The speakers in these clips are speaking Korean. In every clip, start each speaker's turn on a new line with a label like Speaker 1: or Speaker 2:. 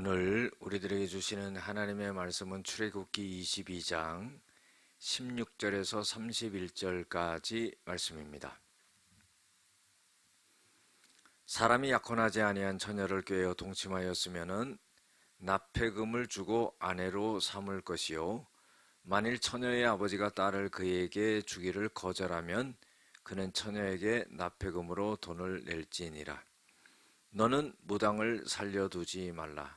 Speaker 1: 오늘 우리들에게 주시는 하나님의 말씀은 출애굽기 22장 16절에서 31절까지 말씀입니다. 사람이 약혼하지 아니한 처녀를 꾀어 동침하였으면은 납폐금을 주고 아내로 삼을 것이요 만일 처녀의 아버지가 딸을 그에게 주기를 거절하면 그는 처녀에게 납폐금으로 돈을 낼지니라. 너는 무당을 살려두지 말라.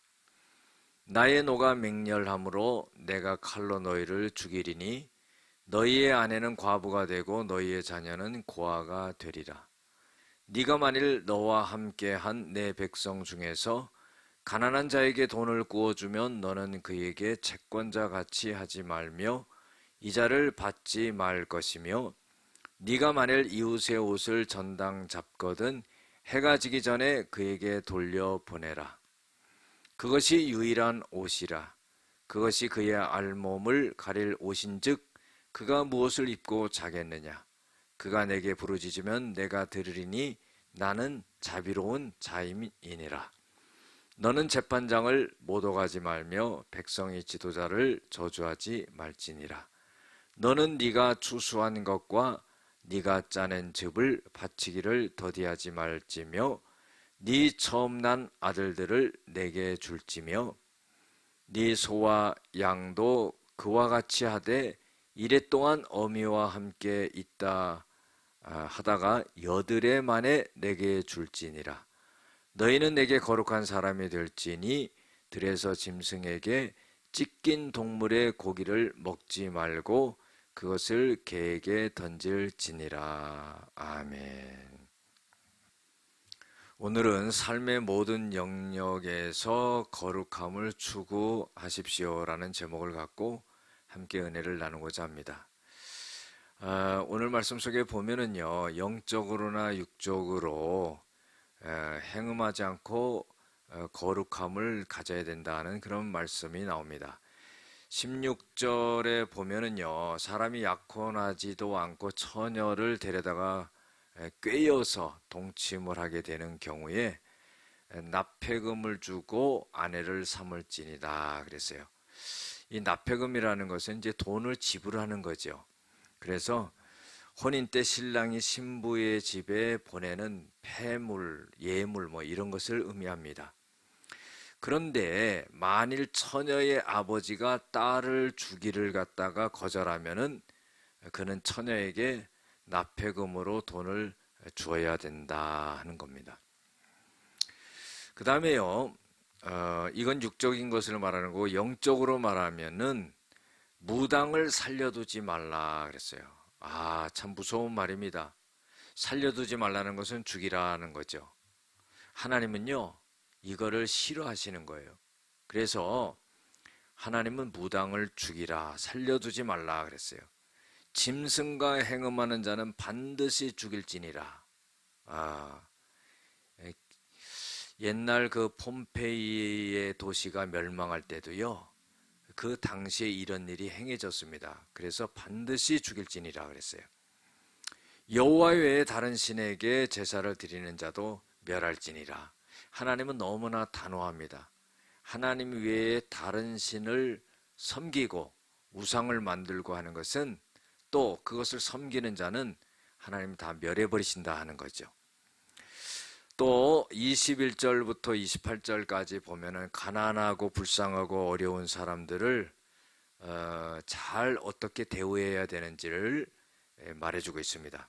Speaker 1: 나의 노가 맹렬함으로 내가 칼로 너희를 죽이리니 너희의 아내는 과부가 되고 너희의 자녀는 고아가 되리라. 네가 만일 너와 함께 한 내 백성 중에서 가난한 자에게 돈을 구워주면 너는 그에게 채권자 같이 하지 말며 이자를 받지 말 것이며 네가 만일 이웃의 옷을 전당 잡거든 해가 지기 전에 그에게 돌려 보내라. 그것이 유일한 옷이라. 그것이 그의 알몸을 가릴 옷인즉 그가 무엇을 입고 자겠느냐? 그가 내게 부르짖으면 내가 들으리니 나는 자비로운 자임이니라. 너는 재판장을 모독하지 말며 백성의 지도자를 저주하지 말지니라. 너는 네가 추수한 것과 네가 짜낸 즙을 바치기를 더디하지 말지며 네 처음 난 아들들을 내게 줄지며 네 소와 양도 그와 같이 하되 이래 동안 어미와 함께 있다 아, 하다가 여드레 만에 내게 줄지니라 너희는 내게 거룩한 사람이 될지니 들에서 짐승에게 찢긴 동물의 고기를 먹지 말고 그것을 개에게 던질지니라. 아멘. 오늘은 삶의 모든 영역에서 거룩함을 추구하십시오라는 제목을 갖고 함께 은혜를 나누고자 합니다. 아, 오늘 말씀 속에 보면은요, 영적으로나 육적으로 행음하지 않고 어, 거룩함을 가져야 된다는 그런 말씀이 나옵니다. 16절에 보면은요, 사람이 약혼하지도 않고 처녀를 데려다가 꿰어서 동침을 하게 되는 경우에 납폐금을 주고 아내를 삼을지니다 그랬어요. 이 납폐금이라는 것은 이제 돈을 지불하는 거죠. 그래서 혼인 때 신랑이 신부의 집에 보내는 폐물, 예물 뭐 이런 것을 의미합니다. 그런데 만일 처녀의 아버지가 딸을 주기를 갖다가 거절하면은 그는 처녀에게 납폐금으로 돈을 주어야 된다 하는 겁니다. 그 다음에요, 어, 이건 육적인 것을 말하는 거고 영적으로 말하면은 무당을 살려두지 말라 그랬어요. 아, 참 무서운 말입니다. 살려두지 말라는 것은 죽이라는 거죠. 하나님은요, 이거를 싫어하시는 거예요. 그래서 하나님은 무당을 죽이라, 살려두지 말라 그랬어요. 짐승과 행음하는 자는 반드시 죽일지니라. 아, 옛날 그 폼페이의 도시가 멸망할 때도요, 그 당시에 이런 일이 행해졌습니다. 그래서 반드시 죽일지니라 그랬어요. 여호와 외에 다른 신에게 제사를 드리는 자도 멸할지니라. 하나님은 너무나 단호합니다. 하나님 외에 다른 신을 섬기고 우상을 만들고 하는 것은 또 그것을 섬기는 자는 하나님 다 멸해버리신다 하는 거죠. 또 21절부터 28절까지 보면은 가난하고 불쌍하고 어려운 사람들을 어, 잘 어떻게 대우해야 되는지를 말해주고 있습니다.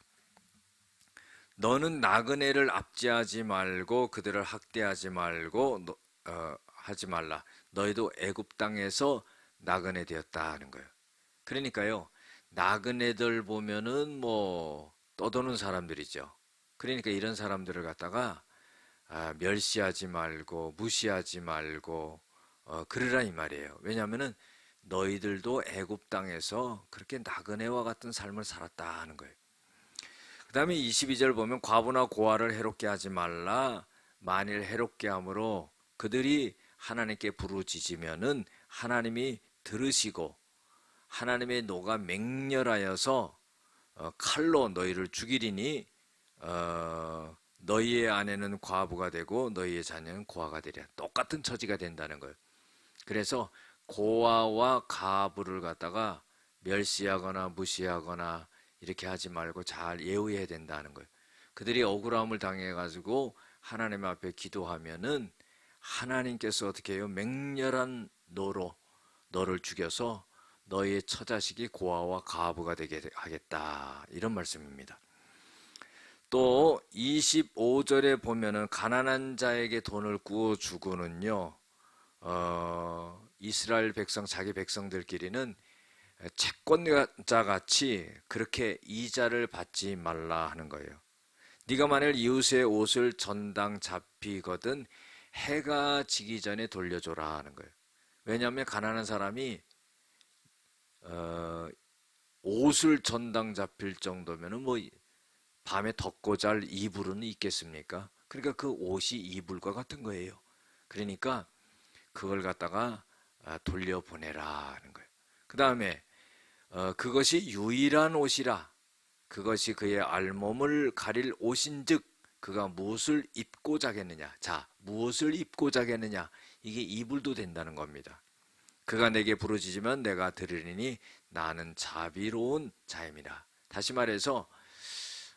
Speaker 1: 너는 나그네를 압제하지 말고 그들을 학대하지 말고 어, 하지 말라. 너희도 애굽 땅에서 나그네 되었다 하는 거예요. 그러니까요. 나그네들 보면은 뭐 떠도는 사람들이죠. 그러니까 이런 사람들을 갖다가 아, 멸시하지 말고 무시하지 말고 어, 그러라 이 말이에요. 왜냐하면은 너희들도 애굽 땅에서 그렇게 나그네와 같은 삶을 살았다 하는 거예요. 그 다음에 22절 보면 과부나 고아를 해롭게 하지 말라. 만일 해롭게 함으로 그들이 하나님께 부르짖으면은 하나님이 들으시고 하나님의 노가 맹렬하여서 어, 칼로 너희를 죽이리니 어, 너희의 아내는 과부가 되고 너희의 자녀는 고아가 되리라. 똑같은 처지가 된다는 거예요. 그래서 고아와 가부를 갖다가 멸시하거나 무시하거나 이렇게 하지 말고 잘 예우해야 된다는 거예요. 그들이 억울함을 당해 가지고 하나님 앞에 기도하면은 하나님께서 어떻게 해요? 맹렬한 노로 너를 죽여서 너희의 처자식이 고아와 가부가 되게 하겠다. 이런 말씀입니다. 또 25절에 보면은 가난한 자에게 돈을 구워 주고는요. 어, 이스라엘 백성 자기 백성들끼리는 채권자 같이 그렇게 이자를 받지 말라 하는 거예요. 네가 만일 이웃의 옷을 전당 잡히거든 해가 지기 전에 돌려줘라 하는 거예요. 왜냐하면 가난한 사람이 어, 옷을 전당 잡힐 정도면은 뭐 밤에 덮고 잘 이불은 있겠습니까? 그러니까 그 옷이 이불과 같은 거예요. 그러니까 그걸 갖다가 아, 돌려보내라 하는 거예요. 그 다음에 어, 그것이 유일한 옷이라 그것이 그의 알몸을 가릴 옷인즉 그가 무엇을 입고 자겠느냐 자 무엇을 입고 자겠느냐 이게 이불도 된다는 겁니다 그가 내게 부르짖으면 내가 들으리니 나는 자비로운 자임이라 다시 말해서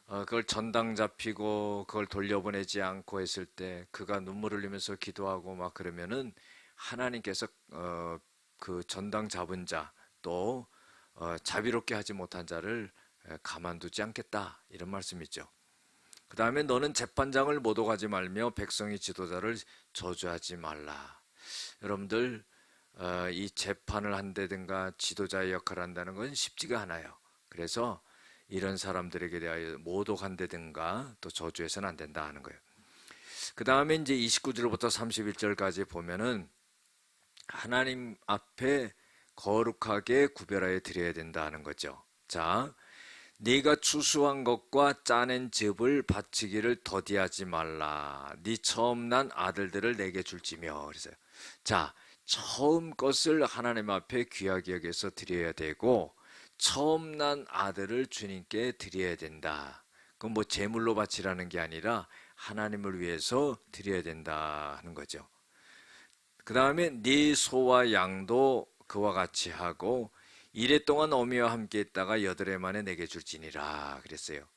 Speaker 1: 어, 그걸 전당 잡히고 그걸 돌려보내지 않고 했을 때 그가 눈물 흘리면서 기도하고 막 그러면은 하나님께서 어, 그 전당 잡은 자또 어, 자비롭게 하지 못한 자를 가만두지 않겠다 이런 말씀이죠. 그 다음에 너는 재판장을 모독하지 말며 백성의 지도자를 저주하지 말라. 여러분들 어, 이 재판을 한다든가 지도자의 역할을 한다는 건 쉽지가 않아요. 그래서 이런 사람들에게 대하여 모독한다든가 또 저주해서는 안 된다 하는 거예요. 그 다음에 이제 29절부터 31절까지 보면은 하나님 앞에 거룩하게 구별하여 드려야 된다는 거죠. 자, 네가 추수한 것과 짜낸 즙을 바치기를 더디하지 말라. 네 처음 난 아들들을 내게 줄지며 그래서요. 자, 처음 것을 하나님 앞에 귀하게 여겨서 드려야 되고 처음 난 아들을 주님께 드려야 된다. 그건 뭐 제물로 바치라는 게 아니라 하나님을 위해서 드려야 된다 하는 거죠. 그 다음에 네 소와 양도 그와 같이 하고 이래 동안 어미와 함께 있다가 여덟 해 만에 내게 줄지니라 그랬어요.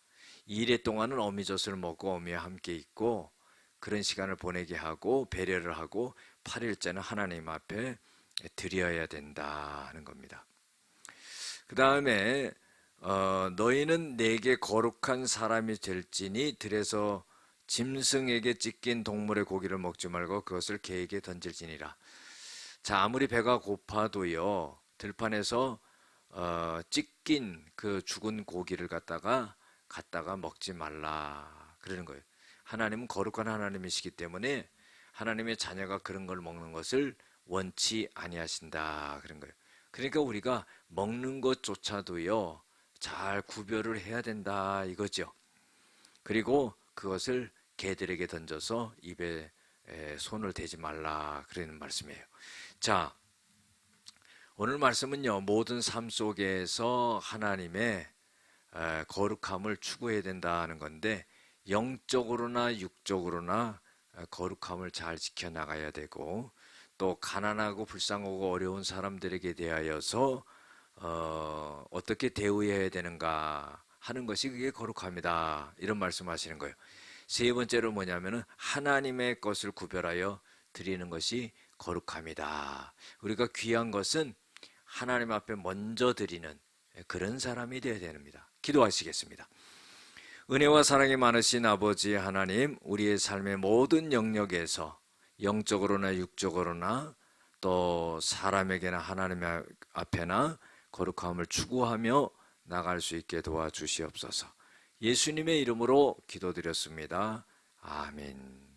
Speaker 1: 이래 동안은 어미젖을 먹고 어미와 함께 있고 그런 시간을 보내게 하고 배려를 하고 8일째는 하나님 앞에 드려야 된다 하는 겁니다. 그 다음에 어, 너희는 내게 거룩한 사람이 될지니 들에서 짐승에게 찢긴 동물의 고기를 먹지 말고 그것을 개에게 던질지니라. 자, 아무리 배가 고파도요, 들판에서 어, 찢긴 그 죽은 고기를 갖다가 갖다가 먹지 말라. 그러는 거예요. 하나님은 거룩한 하나님이시기 때문에 하나님의 자녀가 그런 걸 먹는 것을 원치 아니하신다. 그런 거예요. 그러니까 우리가 먹는 것조차도요, 잘 구별을 해야 된다. 이거죠. 그리고 그것을 개들에게 던져서 입에 손을 대지 말라 그러는 말씀이에요. 자, 오늘 말씀은요 모든 삶 속에서 하나님의 거룩함을 추구해야 된다는 건데 영적으로나 육적으로나 거룩함을 잘 지켜 나가야 되고 또 가난하고 불쌍하고 어려운 사람들에게 대하여서 어, 어떻게 대우해야 되는가 하는 것이 그게 거룩합니다. 이런 말씀하시는 거예요. 세 번째로 뭐냐면은 하나님의 것을 구별하여 드리는 것이 거룩합니다. 우리가 귀한 것은 하나님 앞에 먼저 드리는 그런 사람이 되어야 됩니다. 기도하시겠습니다. 은혜와 사랑이 많으신 아버지 하나님, 우리의 삶의 모든 영역에서 영적으로나 육적으로나 또 사람에게나 하나님 앞에나 거룩함을 추구하며 나갈 수 있게 도와주시옵소서. 예수님의 이름으로 기도드렸습니다. 아멘.